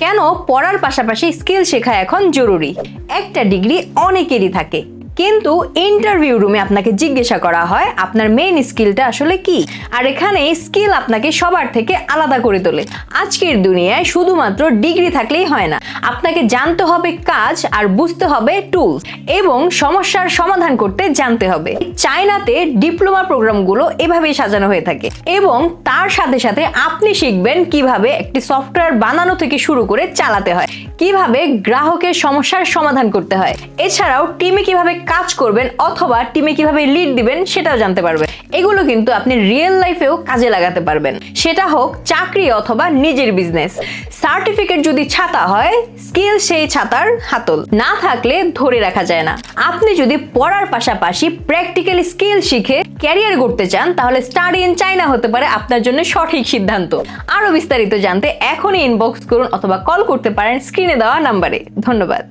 কেন পড়ার পাশাপাশি স্কিল শেখা এখন জরুরি? একটা ডিগ্রি অনেকেরই থাকে। কিন্তু ইন্টারভিউ রুমে আপনাকে জিজ্ঞাসা করা হয়, আপনার মেইন স্কিলটা আসলে কি? আর এখানে স্কিল আপনাকে সবার থেকে আলাদা করে তোলে। আজকের দুনিয়ায় শুধুমাত্র ডিগ্রি থাকলেই হয় না। আপনাকে জানতে হবে কাজ আর বুঝতে হবে টুলস এবং সমস্যার সমাধান করতে জানতে হবে। চায়নাতে ডিপ্লোমা প্রোগ্রামগুলো এভাবেই সাজানো হয়ে থাকে এবং তার সাথে সাথে আপনি শিখবেন কীভাবে একটি সফটওয়্যার বানানো থেকে শুরু করে চালাতে হয়, কীভাবে গ্রাহকের সমস্যার সমাধান করতে হয়। এছাড়াও টিমে কীভাবে কাজ করবেন অথবা টিমে কীভাবে লিড দিবেন সেটাও জানতে পারবেন। এগুলো কিন্তু আপনি রিয়েল লাইফেও কাজে লাগাতে পারবেন। সেটা হোক চাকরি অথবা নিজের বিজনেস সার্টিফিকেট যদি ছাতা হয় স্কিল সেই ছাতার হাতল। না থাকলে ধরে রাখা যায় না। আপনি যদি পড়ার পাশাপাশি প্র্যাকটিক্যাল স্কিল শিখে ক্যারিয়ার করতে চান, তাহলে স্টাডি ইন চাইনা হতে পারে আপনার জন্য সঠিক সিদ্ধান্ত। আরও বিস্তারিত জানতে এখনই ইনবক্স করুন অথবা কল করতে পারেন স্ক্রিনে দেওয়া নাম্বারে ধন্যবাদ।